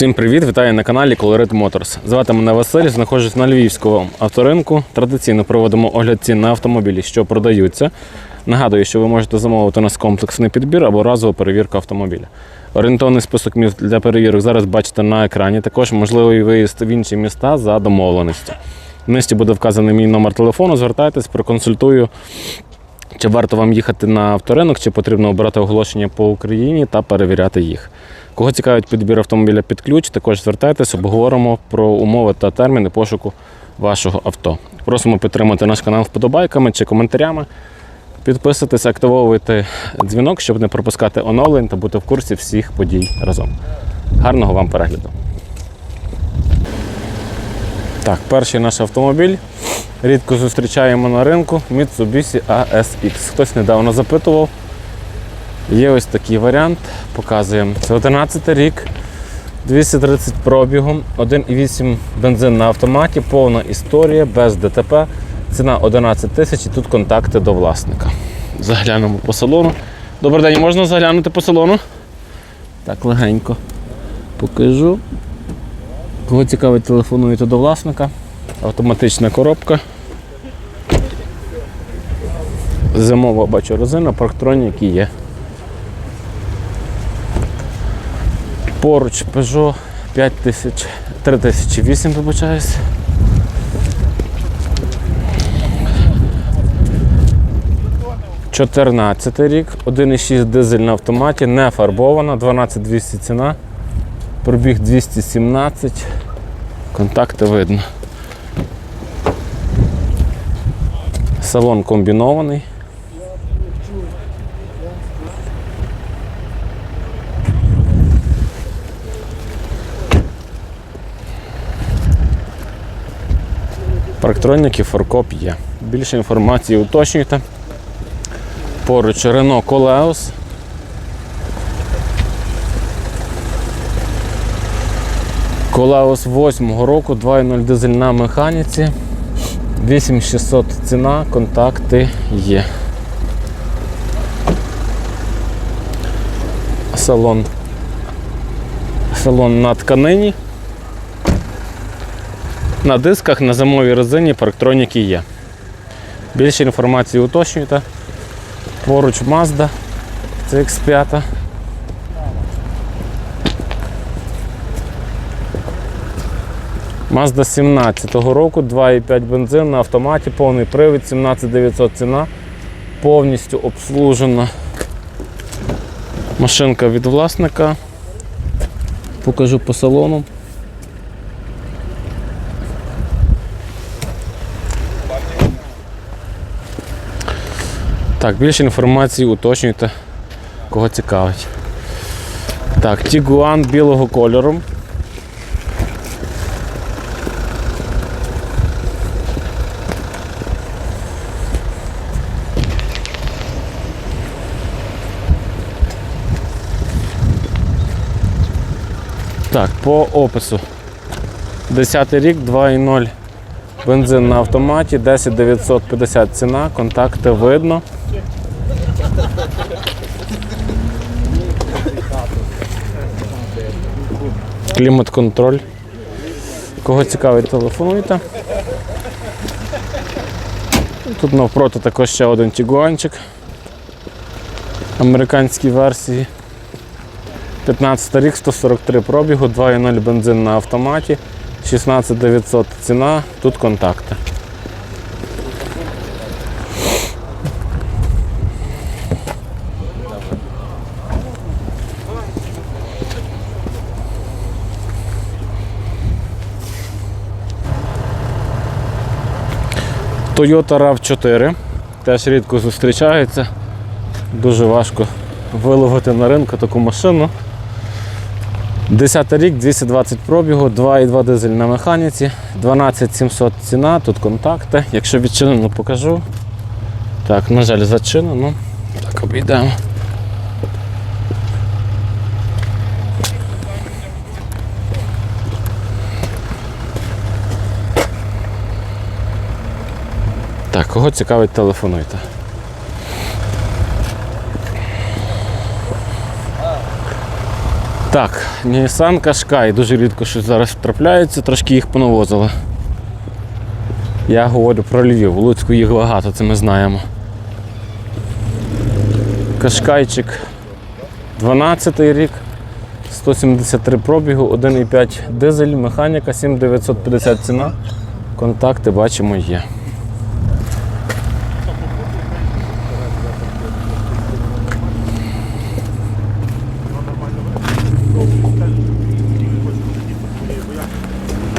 Всім привіт! Вітаю на каналі Colorit Motors. Звати мене Василь, знаходжусь на Львівському авторинку. Традиційно проводимо огляд цін на автомобілі, що продаються. Нагадую, що ви можете замовити у нас комплексний підбір або разову перевірку автомобіля. Орієнтовний список міст для перевірок зараз бачите на екрані. Також можливий виїзд в інші міста за домовленістю. В місті буде вказаний мій номер телефону. Звертайтесь, проконсультую чи варто вам їхати на авторинок, чи потрібно обирати оголошення по Україні та перевіряти їх. Кого цікавить підбір автомобіля під ключ, також звертайтесь, обговоримо про умови та терміни пошуку вашого авто. Просимо підтримати наш канал вподобайками чи коментарями. Підписуйтесь, активовуйте дзвінок, щоб не пропускати оновлень та бути в курсі всіх подій разом. Гарного вам перегляду! Так, перший наш автомобіль. Рідко зустрічаємо на ринку Mitsubishi ASX. Хтось недавно запитував. Є ось такий варіант. Показуємо. Це 11 рік, 230 пробігом, 1,8 бензин на автоматі, повна історія, без ДТП. Ціна 11 тисяч і тут контакти до власника. Заглянемо по салону. Добрий день, можна заглянути по салону? Так, легенько покажу. Кого цікавить, телефонуєте до власника. Автоматична коробка. Зимова бачу резина, парктроніки є. Поруч Peugeot 5000, 3008, вибачаюсь. Чотирнадцятий рік, 1,6 дизель на автоматі, не фарбована, 12200 ціна, пробіг 217, контакти видно. Салон комбінований. Парктроніки, форкоп є. Більше інформації уточнюйте. Поруч Renault Coleos. Coleos 8 року, 2.0 дизель на механіці. 8600 ціна, контакти є. Салон. Салон на тканині. На дисках на зимовій резині парктроніки є. Більше інформації уточнюйте. Поруч Mazda CX5. Mazda 17-го року, 2,5 бензин на автоматі, повний привід, 17900 ціна, повністю обслужена машинка від власника. Покажу по салону. Так, більше інформації уточнюйте, кого цікавить. Так, Тігуан білого кольору. Так, по опису. 10 рік, 2,0 бензин на автоматі, 10 950 ціна, контакти видно. Клімат-контроль. Кого цікавить, телефонуйте. Тут навпроти також ще один тігуанчик. Американській версії. 15 рік, 143 пробігу, 2,0 бензин на автоматі, 16900 ціна, тут контакти. Toyota RAV4 теж рідко зустрічається. Дуже важко виловити на ринку таку машину. 10 рік, 220 пробігу, 2,2 дизель на механіці, 12700 ціна, тут контакти. Якщо відчинено, покажу. Так, на жаль, зачинено. Так, обійдемо. Кого цікавить, телефонуйте. Так, Nissan Qashqai. Дуже рідко щось зараз трапляється, трошки їх понавозили. Я говорю про Львів, в Луцьку їх багато, це ми знаємо. Кашкайчик 12 рік, 173 пробігу, 1,5 дизель, механіка, 7950 ціна. Контакти бачимо є.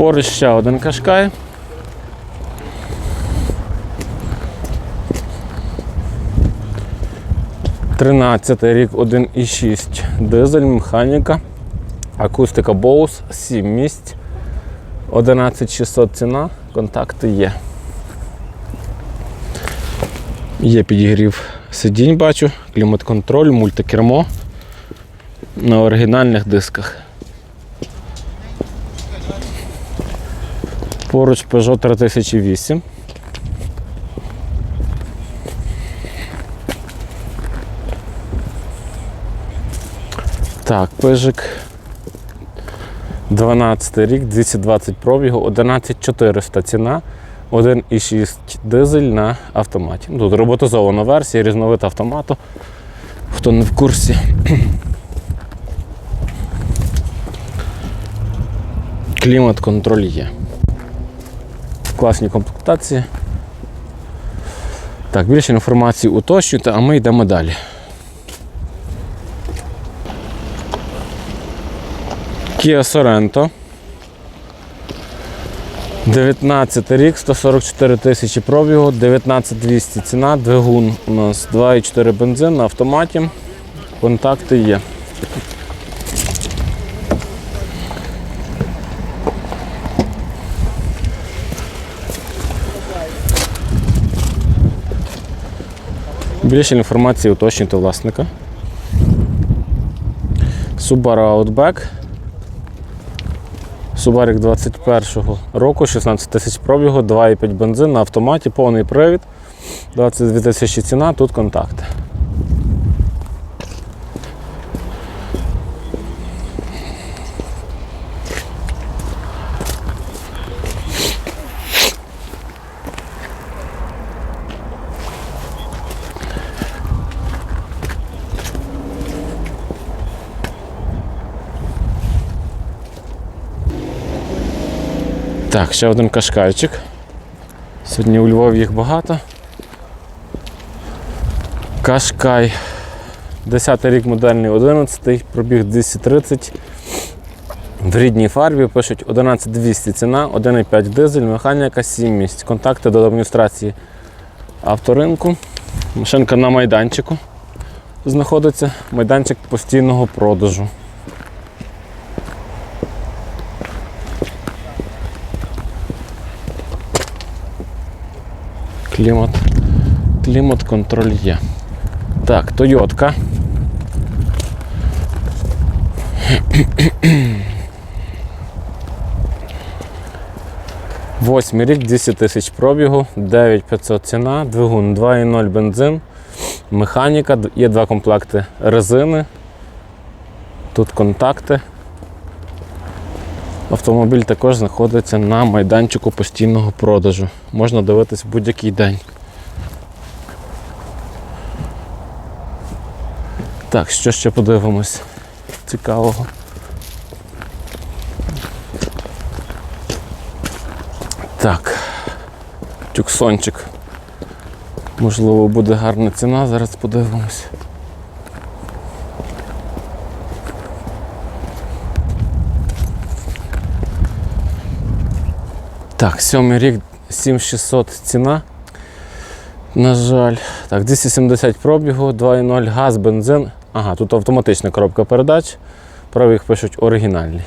Поруч ще один кашкай. Тринадцятий рік 1,6 дизель, механіка, акустика Bose, 7 місць, 11600 ціна, контакти є. Є підігрів сидінь, бачу, клімат-контроль, мультикермо на оригінальних дисках. Поруч Peugeot 3008. Так, пижик 12 рік, 220 пробігу, 11400 ціна, 1,6 дизель на автоматі. Ну, Тут роботизована версія, різновид автомату. Хто не в курсі. Клімат-контроль є. Класні комплектації. Так, більше інформації уточнюйте, а ми йдемо далі. Kia Sorento. 19 рік, 144 тисячі пробігу, 19200 ціна, двигун у нас 2,4 бензин на автоматі. Контакти є. Більше інформації уточнюйте власника. Subaru Outback. Субарик 21 року, 16 тисяч пробігу, 2,5 бензин на автоматі, повний привід, 22 тисячі ціна, тут контакти. Так, ще один кашкайчик. Сьогодні у Львові їх багато. Кашкай. 10 рік модельний 11, пробіг 230. В рідній фарбі пишуть 11200 ціна, 1,5 дизель, механіка 7 місць. Контакти до адміністрації авторинку. Машинка на майданчику знаходиться. Майданчик постійного продажу. Клімат. Клімат контроль є. Так, Тойотка. Восьмий рік, 200 тисяч пробігу, 9500 ціна, двигун 2,0 бензин, механіка, є два комплекти резини. Тут контакти. Автомобіль також знаходиться на майданчику постійного продажу. Можна дивитись будь-який день. Так, що ще подивимось цікавого. Так, тюксончик. Можливо, буде гарна ціна, зараз подивимось. Так, сьомий рік 7600 ціна. На жаль. Так, 270 пробігу, 2,0 газ, бензин. Ага, тут автоматична коробка передач. Правих пишуть оригінальний.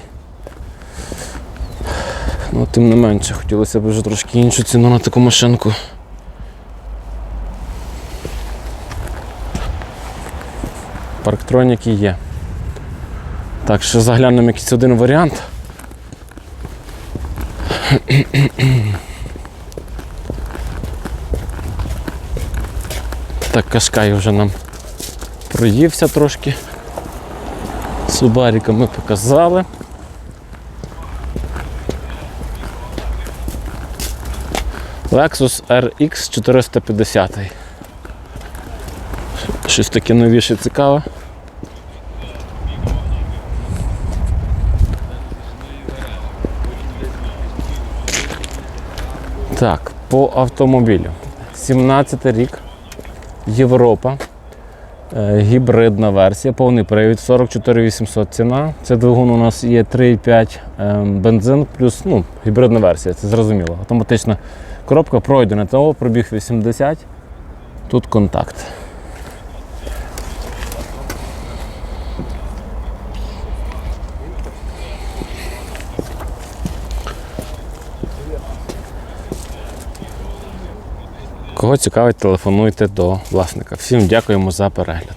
Ну, тим не менше, хотілося б вже трошки іншу ціну на таку машинку. Парктроніки є. Так, ще заглянемо якийсь один варіант. Так, Кашкай вже нам проївся трошки. Субаріка ми показали. Lexus RX 450. Щось таке новіше цікаве. Так, по автомобілю. 17 рік. Європа. Е, Гібридна версія, повний привід 44 800 ціна. Це двигун у нас є 3,5 е, бензин плюс ну, гібридна версія, це зрозуміло. Автоматична коробка пройдена ТО, пробіг 80. Тут контакт. Кого цікавить, телефонуйте до власника. Всім дякуємо за перегляд.